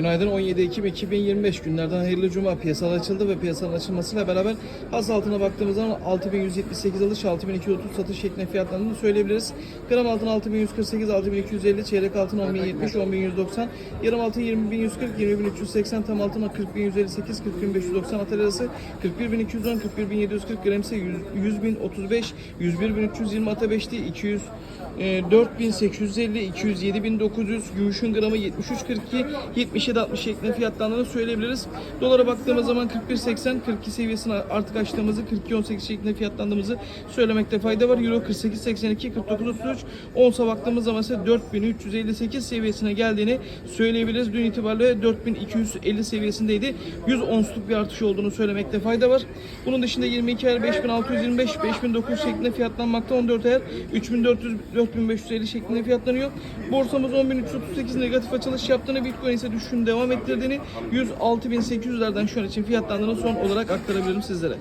Günaydın. 17 Ekim 2025 günlerden hayırlı cuma. Piyasalar açıldı ve piyasanın açılmasıyla beraber has altına baktığımız zaman 6178 alış 6230 satış şeklinde fiyatlandığını söyleyebiliriz. Gram altın 6148 6250 çeyrek altın 10070 10190 yarım altın 20140 20380 tam altın 40158 40590 atel arası. 41210 41740 gram ise 100.035 101320 ata 5'ti 200 e, 4850 207.900 gümüşün gramı 73.42 77.60 şeklinde fiyatlandığını söyleyebiliriz. Dolara baktığımız zaman 41.80 42 seviyesini artık açtığımızı 42.18 şeklinde fiyatlandığımızı söylemekte fayda var. Euro 48.82 49.33 onsa baktığımız zaman ise 4358 seviyesine geldiğini söyleyebiliriz. Dün itibariyle 4250 seviyesindeydi. 100 onsluk bir artış olduğunu söylemekte fayda var. Bunun dışında 22 ayar 5625 5900 şeklinde fiyatlanmakta. 14 ayar 3400 4550 şeklinde fiyatlanıyor. Borsamız 10338 negatif açılış yaptığını, Bitcoin ise düşüşünü devam ettirdiğini, 106.800'lerden şu an için fiyatlandığını son olarak aktarabilirim sizlere.